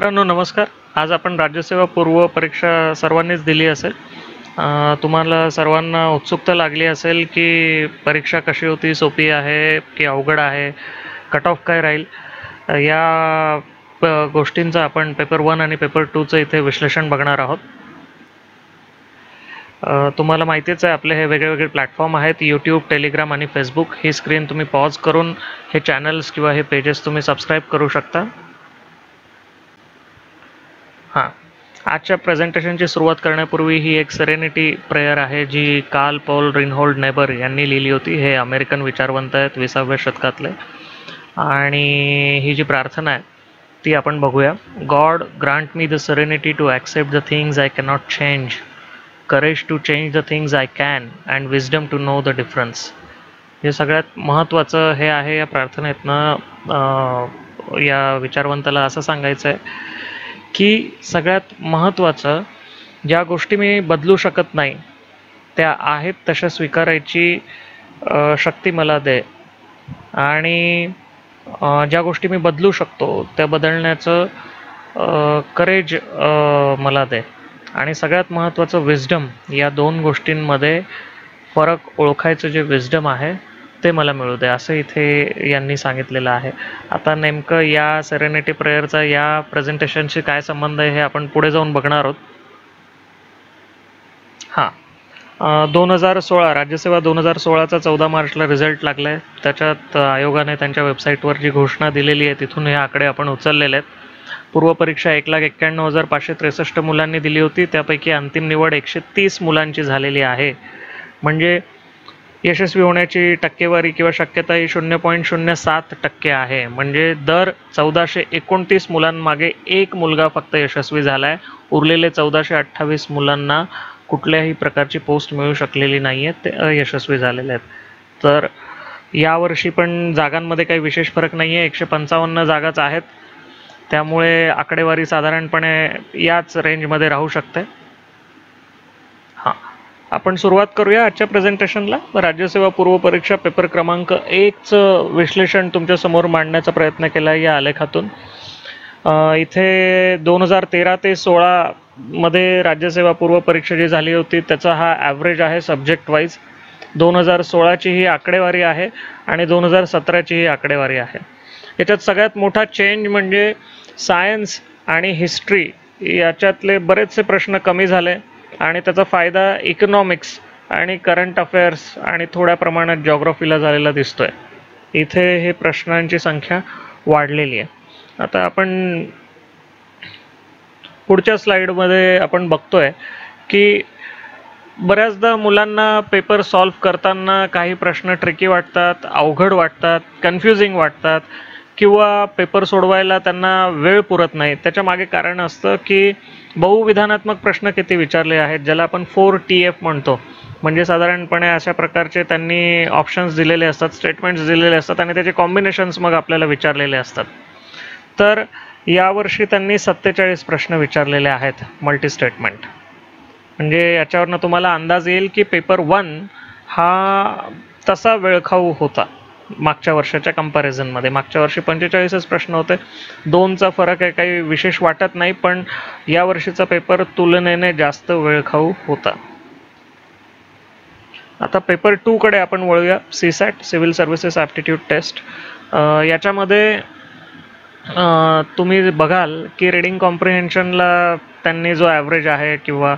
मित्रांनो नमस्कार. आज आपण राज्यसेवा पूर्व परीक्षा सर्वांनीच दिली असेल. तुम्हाला सर्वांना उत्सुकता लागली असेल की परीक्षा कशी होती सोपी आहे की अवघड आहे कट ऑफ काय राहील? या प- गोष्टींचं आपण पेपर वन आणि पेपर टूचं इथे विश्लेषण बघणार आहोत. तुम्हाला माहितीच आहे आपले हे वेगळेवेगळे प्लॅटफॉर्म आहेत यूट्यूब टेलिग्राम आणि फेसबुक ही स्क्रीन तुम्ही पॉज करून हे चॅनल्स किंवा हे पेजेस तुम्ही सबस्क्राईब करू शकता. हां. आजच्या प्रेझेंटेशनची सुरुवात करण्यापूर्वी ही एक सेरेनिटी प्रेयर आहे जी काल पॉल रिनहोल्ड नेबर यांनी लिहिली होती. हे अमेरिकन विचारवंत आहेत विसाव्या शतकातले. आणि ही जी प्रार्थना आहे ती आपण बघूया. God grant me the serenity to accept the things I cannot change courage to change the things I can and wisdom to know the difference हे सगळ्यात महत्त्वाचं हे आहे या प्रार्थनेतनं या विचारवंताला असं सांगायचं आहे की सगळ्यात महत्त्वाचं ज्या गोष्टी मी बदलू शकत नाही त्या आहेत तशा स्वीकारायची शक्ती मला दे. आणि ज्या गोष्टी मी बदलू शकतो त्या बदलण्याचं करेज मला दे. आणि सगळ्यात महत्त्वाचं विजडम या दोन गोष्टींमध्ये फरक ओळखायचं जे विजडम आहे ते मला मिळू दे असं इथे यांनी सांगितलेलं आहे. आता नेमकं या सेरेनिटी प्रेयरचा या प्रेझेंटेशनशी काय संबंध आहे हे आपण पुढे जाऊन बघणार आहोत. हां. दोन हजार सोळा राज्यसेवा दोन हजार सोळाचा चौदा मार्चला रिझल्ट लागला आहे त्याच्यात आयोगाने त्यांच्या वेबसाईटवर जी घोषणा दिलेली आहे तिथून हे आकडे आपण उचललेले आहेत. पूर्वपरीक्षा एक लाख एक्क्याण्णव हजार पाचशे त्रेसष्ट मुलांनी दिली होती. त्यापैकी अंतिम निवड एकशे तीस मुलांची झालेली आहे. म्हणजे यशस्वी होण्याची टक्केवारी किंवा शक्यता ही शून्य पॉईंट शून्य सात टक्के आहे. म्हणजे दर चौदाशे एकोणतीस मुलांमागे एक मुलगा फक्त यशस्वी झाला आहे उरलेले चौदाशे अठ्ठावीस मुलांना कुठल्याही प्रकारची पोस्ट मिळू शकलेली नाही आहे ते अयशस्वी झालेले आहेत. तर यावर्षी पण जागांमध्ये काही विशेष फरक नाही आहे एकशे पंचावन्न जागाच आहेत. त्यामुळे आकडेवारी साधारणपणे याच रेंजमध्ये राहू शकते. हां. आपण सुरुवात करूया आजच्या प्रेझेंटेशनला राज्यसेवा पूर्व परीक्षा पेपर क्रमांक एकचं विश्लेषण तुमच्यासमोर मांडण्याचा प्रयत्न केला आहे या आलेखातून. इथे दोन हजार तेरा ते सोळामध्ये राज्यसेवा पूर्व परीक्षा जी झाली होती त्याचा हा ॲव्हरेज आहे सब्जेक्ट वाईज दोन हजार सोळाची ही आकडेवारी आहे आणि दोन हजार सतराची ही आकडेवारी आहे. याच्यात सगळ्यात मोठा चेंज म्हणजे सायन्स आणि हिस्ट्री याच्यातले बरेचसे प्रश्न कमी झाले. आणि त्याचा फायदा इकॉनॉमिक्स आणि करंट अफेअर्स आणि थोड्या प्रमाणात जॉग्रफीला झालेला दिसतो आहे इथे हे प्रश्नांची संख्या वाढलेली आहे. आता आपण पुढच्या स्लाईडमध्ये आपण बघतोय की बऱ्याचदा मुलांना पेपर सॉल्व करताना काही प्रश्न ट्रिकी वाटतात अवघड वाटतात कन्फ्युजिंग वाटतात. किंवा पेपर सोडवायला त्यांना वेळ पुरत नाही. त्याच्यामागे कारण असतं की बहुविधानात्मक प्रश्न किती विचारले आहेत ज्याला आपण फोर टी एफ म्हणतो. म्हणजे साधारणपणे अशा प्रकारचे त्यांनी ऑप्शन्स दिलेले असतात स्टेटमेंट्स दिलेले असतात आणि त्याचे कॉम्बिनेशन्स मग आपल्याला विचारलेले असतात. तर यावर्षी त्यांनी सत्तेचाळीस प्रश्न विचारलेले आहेत मल्टी स्टेटमेंट म्हणजे याच्यावरनं तुम्हाला अंदाज येईल की पेपर वन हा तसा वेळखाऊ होता. मागच्या वर्षाच्या कंपॅरिझनमध्ये मागच्या वर्षी पंचेचाळीसच प्रश्न होते. दोनचा फरक आहे काही विशेष वाटत नाही पण या वर्षीचा पेपर तुलनेने जास्त वेळखाऊ होता. आता पेपर टूकडे आपण वळूया. CSAT civil services aptitude test याच्यामध्ये तुम्ही बघाल की रिडिंग कॉम्प्रिहेन्शनला त्यांनी जो ॲव्हरेज आहे किंवा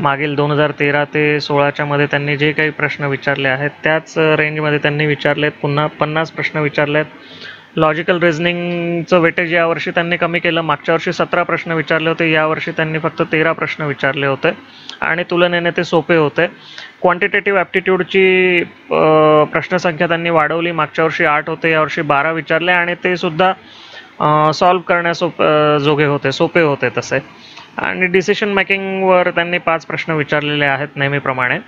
मागील दोन हजार तेरा ते सोळाच्या मध्ये त्यांनी जे काही प्रश्न विचारले आहेत त्याच रेंजमध्ये त्यांनी विचारलेत पुन्हा पन्नास प्रश्न विचारलेत. लॉजिकल रिझनिंगचं वेटेज यावर्षी त्यांनी कमी केलं. मागच्या वर्षी सतरा प्रश्न विचारले होते यावर्षी त्यांनी फक्त तेरा प्रश्न विचारले होते. आणि तुलनेने ते सोपे होते. क्वांटिटेटिव्ह ॲप्टिट्यूडची प्रश्नसंख्या त्यांनी वाढवली. मागच्या वर्षी आठ होते यावर्षी बारा विचारले आणि ते सुद्धा सॉल्व करण्यासोप जोगे होते सोपे होते तसे. आणि डिसिशन मेकिंगवर त्यांनी पाच प्रश्न विचारलेले आहेत नेहमीप्रमाणे.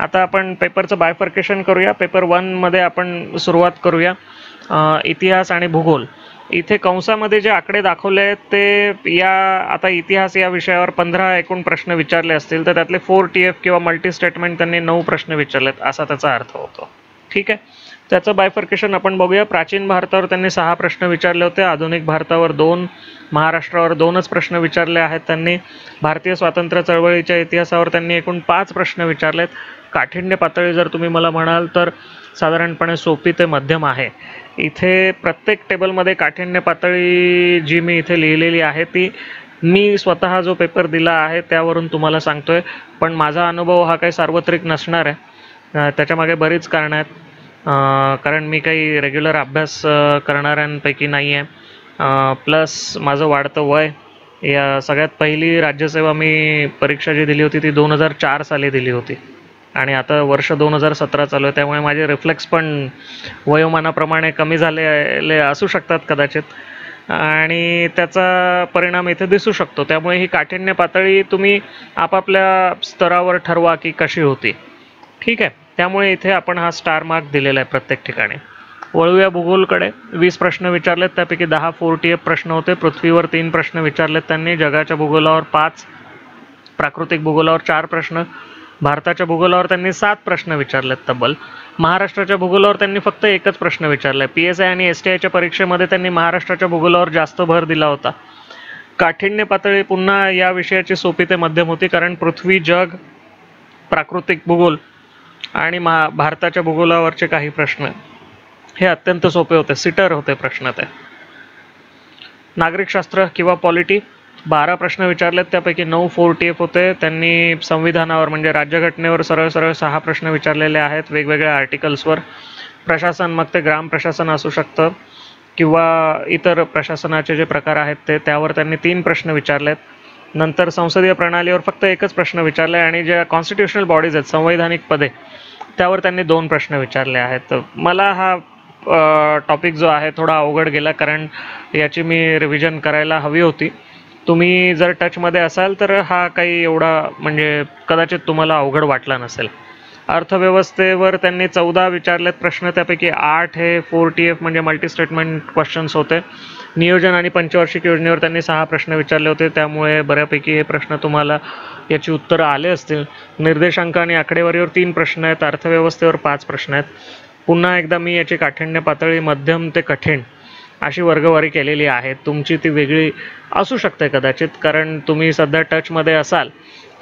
आता आपण पेपरचं बायफर्केशन करूया. पेपर वनमध्ये आपण सुरुवात करूया. इतिहास आणि भूगोल. इथे कंसामध्ये जे आकडे दाखवले आहेत ते या आता इतिहास या विषयावर पंधरा एकूण प्रश्न विचारले असतील तर त्यातले फोर टी एफ किंवा मल्टी स्टेटमेंट त्यांनी नऊ प्रश्न विचारलेत असा त्याचा अर्थ होतो. ठीक आहे? त्याचं बायफर्केशन आपण बघूया. प्राचीन भारतावर त्यांनी सहा प्रश्न विचारले होते. आधुनिक भारतावर दोन महाराष्ट्रावर दोनच प्रश्न विचारले आहेत त्यांनी. भारतीय स्वातंत्र्य चळवळीच्या इतिहासावर त्यांनी एकूण पाच प्रश्न विचारलेत. काठिण्य पातळी जर तुम्ही मला म्हणाल तर साधारणपणे सोपी ते मध्यम आहे. इथे प्रत्येक टेबलमध्ये काठिण्य पातळी जी मी इथे लिहिलेली आहे ती मी स्वतः जो पेपर दिला आहे त्यावरून तुम्हाला सांगतोय. पण माझा अनुभव हा काही सार्वत्रिक नसणार आहे. त्याच्यामागे बरीच कारणं आहेत. कारण मी काही रेग्युलर अभ्यास करणाऱ्यांपैकी नाही आहे प्लस माझं वाढतं वय या सगळ्यात पहिली राज्यसेवा मी परीक्षा जी दिली होती ती दोन हजार चार साली दिली होती. आणि आता वर्ष दोन हजार सतरा चालू आहे त्यामुळे माझे रिफ्लेक्स पण वयोमानाप्रमाणे कमी झालेले असू शकतात कदाचित. आणि त्याचा परिणाम इथे दिसू शकतो. त्यामुळे ही काठिण्य पातळी तुम्ही आपापल्या स्तरावर ठरवा की कशी होती. ठीक आहे? त्यामुळे इथे आपण हा स्टार मार्क दिलेला आहे प्रत्येक ठिकाणी. वळूया भूगोलकडे. वीस प्रश्न विचारलेत त्यापैकी दहा फोर्टी एफ प्रश्न होते. पृथ्वीवर तीन प्रश्न विचारलेत त्यांनी. जगाच्या भूगोलावर पाच प्राकृतिक भूगोलावर चार प्रश्न भारताच्या भूगोलावर त्यांनी सात प्रश्न विचारलेत तब्बल. महाराष्ट्राच्या भूगोलावर त्यांनी फक्त एकच प्रश्न विचारलाय. पी एस आय आणि एस टी आयच्या परीक्षेमध्ये त्यांनी महाराष्ट्राच्या भूगोलावर जास्त भर दिला होता. काठिण्य पातळी पुन्हा या विषयाची सोपी ते मध्यम होती कारण पृथ्वी जग प्राकृतिक भूगोल आणि मा भारताच्या भूगोलावरचे काही प्रश्न हे अत्यंत सोपे होते सिटर होते प्रश्न ते. नागरिकशास्त्र किंवा पॉलिटी बारा प्रश्न विचारलेत त्यापैकी नऊ फोर टी एफ होते. त्यांनी संविधानावर म्हणजे राज्यघटनेवर सरळ सरळ सहा प्रश्न विचारलेले आहेत वेगवेगळ्या आर्टिकल्सवर. प्रशासन मग ते ग्राम प्रशासन असू शकतं किंवा इतर प्रशासनाचे जे प्रकार आहेत ते त्यावर त्यांनी तीन प्रश्न विचारलेत. नंतर संसदीय प्रणालीवर फक्त एकच प्रश्न विचारले आणि ज्या कॉन्स्टिट्युशनल बॉडीज आहेत संवैधानिक पदे त्यावर त्यांनी दोन प्रश्न विचारले आहेत. मला हा टॉपिक जो आहे थोडा अवघड गेला कारण याची मी रिव्हिजन करायला हवी होती. तुम्ही जर टचमध्ये असाल तर हा काही एवढा म्हणजे कदाचित तुम्हाला अवघड वाटला नसेल. अर्थव्यवस्थेवर त्यांनी चौदा विचारलेत प्रश्न त्यापैकी आठ हे फोर टी एफ म्हणजे मल्टी स्टेटमेंट क्वेश्चन्स होते. नियोजन आणि पंचवार्षिक योजनेवर त्यांनी सहा प्रश्न विचारले होते. त्यामुळे बऱ्यापैकी हे प्रश्न तुम्हाला याची उत्तरं आले असतील. निर्देशांक आणि आकडेवारीवर तीन प्रश्न आहेत. अर्थव्यवस्थेवर पाच प्रश्न आहेत. पुन्हा एकदा मी याची काठिण्य पातळी मध्यम ते कठीण अशी वर्गवारी केलेली आहे. तुमची ती वेगळी असू शकते कदाचित कारण तुम्ही सध्या टचमध्ये असाल.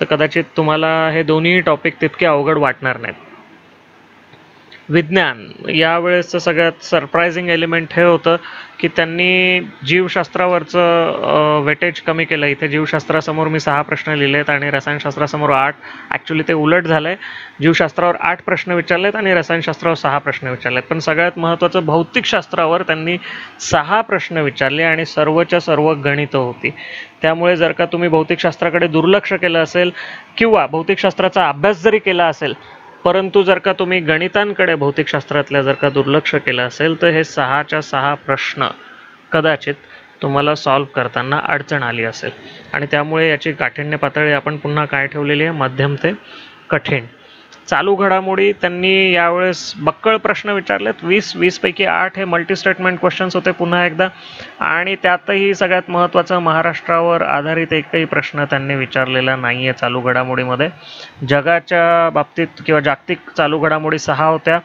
तर कदाचित तुम्हाला हे दोन्ही टॉपिक तितके अवघड वाटणार नाहीत. विज्ञान. यावेळेसचं सगळ्यात सरप्रायझिंग एलिमेंट हे होतं की त्यांनी जीवशास्त्रावरचं वेटेज कमी केलं. इथे जीवशास्त्रासमोर मी सहा प्रश्न लिहिलेत आणि रसायनशास्त्रासमोर आठ. ॲक्च्युली ते उलट झालं आहे जीवशास्त्रावर आठ प्रश्न विचारलेत आणि रसायनशास्त्रावर सहा प्रश्न विचारलेत. पण सगळ्यात महत्त्वाचं भौतिकशास्त्रावर त्यांनी सहा प्रश्न विचारले आणि सर्वच्या सर्व गणितं होती. त्यामुळे जर का तुम्ही भौतिकशास्त्राकडे दुर्लक्ष केलं असेल किंवा भौतिकशास्त्राचा अभ्यास जरी केला असेल परंतु जर का तुम्ही गणितांकडे भौतिकशास्त्रातल्या जर का दुर्लक्ष केलं असेल तर हे सहाच्या सहा प्रश्न कदाचित तुम्हाला सॉल्व करताना अडचण आली असेल. आणि त्यामुळे याची काठिण्य पातळी आपण पुन्हा काय ठेवलेली आहे? मध्यम ते कठीण. चालू घडामोडी त्यांनी यावेळेस बक्कळ प्रश्न विचारलेत. वीस वीसपैकी आठ हे मल्टी स्टेटमेंट क्वेश्चन्स होते पुन्हा एकदा. आणि त्यातही सगळ्यात महत्त्वाचं महाराष्ट्रावर आधारित एकही प्रश्न त्यांनी विचारलेला नाही आहे चालू घडामोडीमध्ये. जगाच्या बाबतीत किंवा जागतिक चालू घडामोडी सहा होत्या.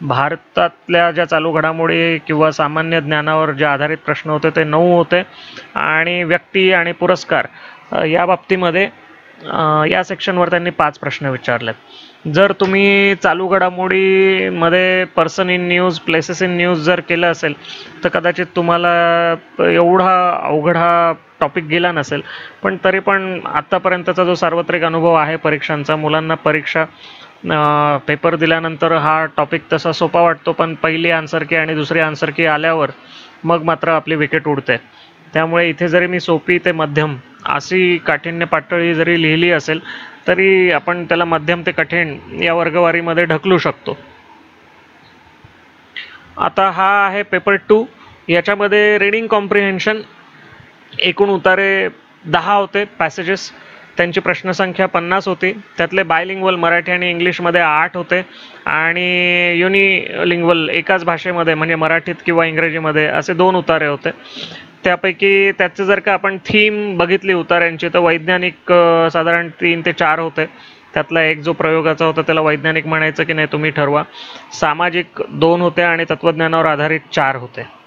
भारतातल्या ज्या चालू घडामोडी किंवा सामान्य ज्ञानावर जे आधारित प्रश्न होते ते नऊ होते. आणि व्यक्ती आणि पुरस्कार या बाबतीमध्ये या सेक्शनवर त्यांनी पाच प्रश्न विचारलेत. जर तुम्ही चालू घडामोडीमध्ये person in news places in news जर केलं असेल तर कदाचित तुम्हाला एवढा अवघड हा टॉपिक गेला नसेल. पण तरी पण आत्तापर्यंतचा जो सार्वत्रिक अनुभव आहे परीक्षांचा मुलांना परीक्षा पेपर दिल्यानंतर हा टॉपिक तसा सोपा वाटतो पण पहिली आन्सर की आणि दुसरी आन्सर की आल्यावर मग मात्र आपली विकेट उडते. त्यामुळे इथे जरी मी सोपी ते मध्यम अशी काठिण्य पातळी जरी लिहिली असेल तरी आपण त्याला मध्यम ते कठीण या वर्गवारीमध्ये ढकलू शकतो. आता हा आहे पेपर टू. याच्यामध्ये रिडिंग कॉम्प्रिहेन्शन एकूण उतारे दहा होते पॅसेजेस त्यांची प्रश्नसंख्या पन्नास होती. त्यातले बायलिंग्वल मराठी आणि इंग्लिशमध्ये आठ होते. आणि युनिलिंग्वल एकाच भाषेमध्ये म्हणजे मराठीत किंवा इंग्रजीमध्ये असे दोन उतारे होते. त्यापैकी त्याचं जर का आपण थीम बघितली उतार्यांची तर वैज्ञानिक साधारण तीन ते चार होते. त्यातला एक जो प्रयोगाचा होता त्याला वैज्ञानिक म्हणायचं की नाही तुम्ही ठरवा. सामाजिक दोन होते आणि तत्त्वज्ञानावर आधारित चार होते.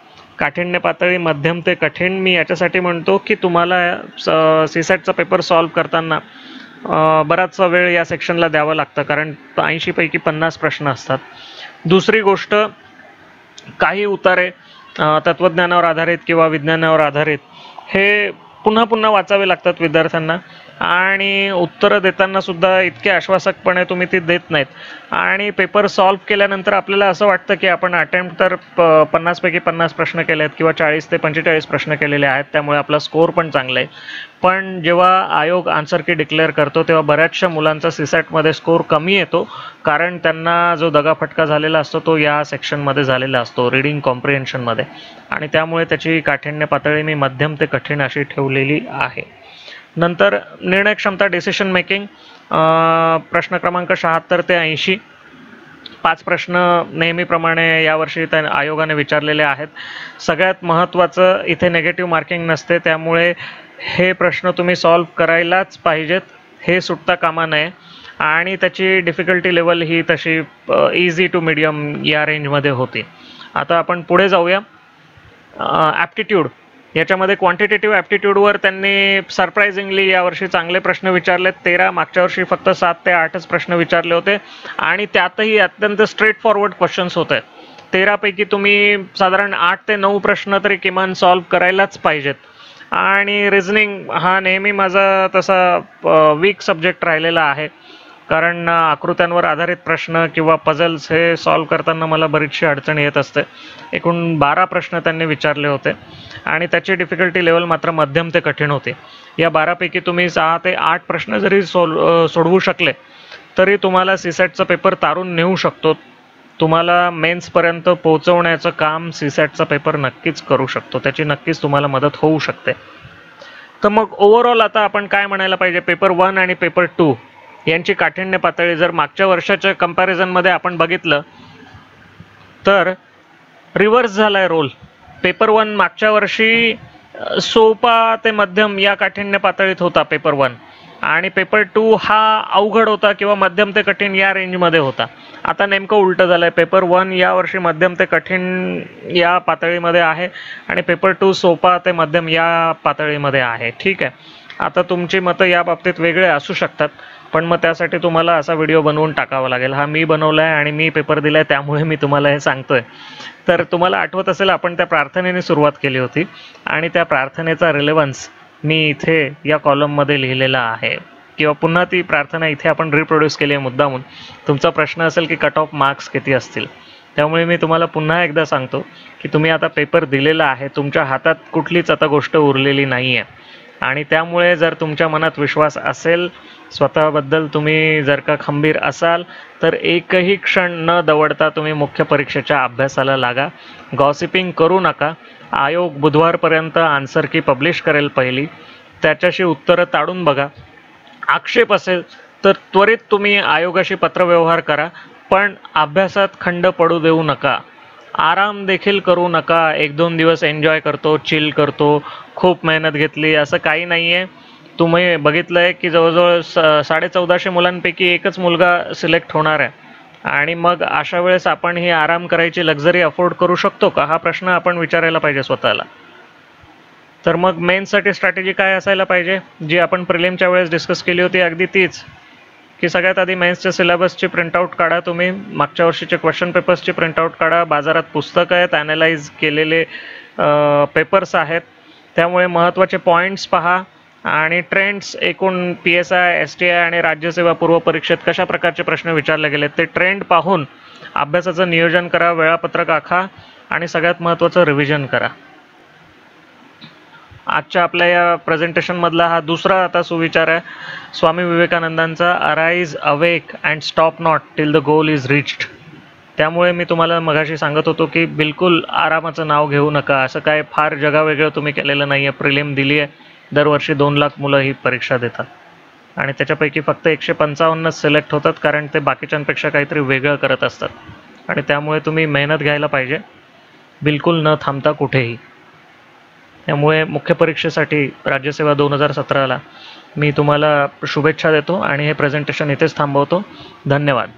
काठिण्य पातळी मध्यम ते कठीण मी याच्यासाठी म्हणतो की तुम्हाला सीसॅटचा पेपर सॉल्व्ह करताना बराचसा वेळ या सेक्शनला द्यावं लागतं कारण ऐंशीपैकी पन्नास प्रश्न असतात. दुसरी गोष्ट काही उतारे तत्त्वज्ञानावर आधारित किंवा विज्ञानावर आधारित हे पुन्हा पुन्हा वाचावे लागतात विद्यार्थ्यांना. आणि उत्तरं देताना सुद्धा इतके आश्वासकपणे तुम्ही ती देत नाहीत. आणि पेपर सॉल्व्ह केल्यानंतर आपल्याला असं वाटतं की आपण अटेम्प्ट तर प पन्नासपैकी पन्नास प्रश्न केले आहेत किंवा चाळीस ते पंचेचाळीस प्रश्न केलेले आहेत त्यामुळे आपला स्कोअर पण चांगला आहे. पण जेव्हा आयोग आन्सर की डिक्लेअर करतो तेव्हा बऱ्याचशा मुलांचा सीसॅटमध्ये स्कोअर कमी येतो कारण त्यांना जो दगाफटका झालेला असतो तो या सेक्शनमध्ये झालेला असतो रिडिंग कॉम्प्रिहेन्शनमध्ये आणि त्यामुळे त्याची काठिण्य पातळी मी मध्यम ते कठीण अशी ठेवलेली आहे. नंतर निर्णय क्षमता डिसिशन मेकिंग प्रश्न क्रमांक शहात्तर ते ऐंशी. पाच प्रश्न नेहमीप्रमाणे यावर्षी त्या आयोगाने विचारलेले आहेत. सगळ्यात महत्त्वाचं इथे नेगेटिव्ह मार्किंग नसते त्यामुळे हे प्रश्न तुम्ही सॉल्व करायलाच पाहिजेत. हे सुटता कामा नये. आणि त्याची डिफिकल्टी लेवल ही तशी इझी टू मिडियम या रेंजमध्ये होती. आता आपण पुढे जाऊया. ॲप्टिट्यूड याच्यामध्ये क्वांटिटेटिव्ह ॲप्टिट्यूडवर त्यांनी सरप्रायझिंगली यावर्षी चांगले प्रश्न विचारले तेरा मागच्या वर्षी फक्त सात ते आठच प्रश्न विचारले होते. आणि त्यातही अत्यंत स्ट्रेट फॉरवर्ड क्वेश्चन्स होते. तेरापैकी तुम्ही साधारण आठ ते नऊ प्रश्न तरी किमान सॉल्व्ह करायलाच पाहिजेत. आणि रिझनिंग हा नेहमी माझा तसा वीक सब्जेक्ट राहिलेला आहे. कारण आकृत्यांवर आधारित प्रश्न किंवा पझल्स हे सॉल्व करताना मला बरीचशी अडचण येत असते. एकूण बारा प्रश्न त्यांनी विचारले होते आणि त्याची डिफिकल्टी लेवल मात्र मध्यम ते कठीण होते. या बारापैकी तुम्ही सहा ते आठ प्रश्न जरी सोल सोडवू शकले तरी तुम्हाला सीसॅटचा पेपर तारून नेऊ शकतो. तुम्हाला मेन्सपर्यंत पोहोचवण्याचं काम सीसॅटचा पेपर नक्कीच करू शकतो. त्याची नक्कीच तुम्हाला मदत होऊ शकते. तर मग ओव्हरऑल आता आपण काय म्हणायला पाहिजे? पेपर वन आणि पेपर टू यांची काठिण्य पातळी जर मागच्या वर्षाच्या कंपॅरिझनमध्ये आपण बघितलं तर रिव्हर्स झाला आहे रोल पेपर वन मागच्या वर्षी सोपा ते मध्यम या काठिण्य पातळीत होता पेपर वन आणि पेपर टू हा अवघड होता किंवा मध्यम ते कठीण या रेंजमध्ये होता. आता नेमकं उलटं झालं आहे पेपर वन या वर्षी मध्यम ते कठीण या पातळीमध्ये आहे आणि पेपर टू सोपा ते मध्यम या पातळीमध्ये आहे. ठीक आहे. आता तुमची मतं या बाबतीत वेगळे असू शकतात पण मग त्यासाठी तुम्हाला असा व्हिडिओ बनवून टाकावा लागेल. हा मी बनवला आहे आणि मी पेपर दिला आहे त्यामुळे मी तुम्हाला हे सांगतोय. तर तुम्हाला आठवत असेल आपण त्या प्रार्थनेने सुरुवात केली होती आणि त्या प्रार्थनेचा रिलेव्हन्स मी इथे या कॉलममध्ये लिहिलेला आहे. किंवा पुन्हा ती प्रार्थना इथे आपण रिप्रोड्यूस केली आहे मुद्दामून. तुमचा प्रश्न असेल की कट ऑफ मार्क्स किती असतील? त्यामुळे मी तुम्हाला पुन्हा एकदा सांगतो की तुम्ही आता पेपर दिलेला आहे तुमच्या हातात कुठलीच आता गोष्ट उरलेली नाही आहे आणि त्यामुळे जर तुमच्या मनात विश्वास असेल स्वतःबद्दल तुम्ही जर का खंबीर असाल तर एकही क्षण न दवडता तुम्ही मुख्य परीक्षेच्या अभ्यासाला लागा. गॉसिपिंग करू नका. आयोग बुधवारपर्यंत आन्सर की पब्लिश करेल पहिली. त्याच्याशी उत्तरं ताडून बघा. आक्षेप असेल तर त्वरित तुम्ही आयोगाशी पत्रव्यवहार करा. पण अभ्यासात खंड पडू देऊ नका. आराम देखील करू नका. एक दोन दिवस एन्जॉय करतो चिल करतो. खूप मेहनत घेतली. असं काही नाही आहे तुम्ही आहे की जवळजवळ स साडे चौदाशे मुलांपैकी एकच मुलगा सिलेक्ट होणार आहे. आणि मग अशा वेळेस आपण ही आराम करायची लक्झरी अफोर्ड करू शकतो का? हा प्रश्न आपण विचारायला पाहिजे स्वतःला. तर मग मेन्ससाठी स्ट्रॅटेजी काय असायला पाहिजे? जी आपण प्रिलिमच्या वेळेस डिस्कस केली होती अगदी तीच. की सगळ्यात आधी मेन्सच्या सिलेबसची प्रिंटआउट काढा तुम्ही. मागच्या वर्षीचे क्वेश्चन पेपर्सची प्रिंटआउट काढा. बाजारात पुस्तकं आहेत ॲनालाइज केलेले पेपर्स आहेत. त्यामुळे महत्त्वाचे पॉईंट्स पहा. आणि ट्रेंड्स एकूण P S I S T I आणि राज्यसेवा पूर्व परीक्षेत कशा प्रकारचे प्रश्न विचारले गेले ते ट्रेंड पाहून अभ्यासाचं नियोजन करा वेळापत्रक आखा आणि सगळ्यात महत्त्वाचं रिव्हिजन करा. आजच्या आपल्या या प्रेझेंटेशनमधला हा दुसरा आता सुविचार आहे. Swami विवेकानंदांचा arise awake and stop not till the goal is reached त्यामुळे मी तुम्हाला मगाशी सांगत होतो की बिलकुल आरामाचं नाव घेऊ नका. असं काय फार जगावेगळं तुम्ही केलेलं नाही आहे प्रिलिम दिली आहे. दरवर्षी दोन लाख मुलं ही परीक्षा देतात. आणि त्याच्यापैकी फक्त एकशे पंचावन्नच सिलेक्ट होतात कारण ते बाकीच्यांपेक्षा काहीतरी वेगळं करत असतात. आणि त्यामुळे तुम्ही मेहनत घ्यायला पाहिजे. बिलकुल न थांबता कुठेही. त्यामुळे मुख्य परीक्षेसाठी राज्यसेवा दोन हजार सतराला मी तुम्हाला शुभेच्छा देतो आणि हे प्रेझेंटेशन इथेच थांबवतो. धन्यवाद.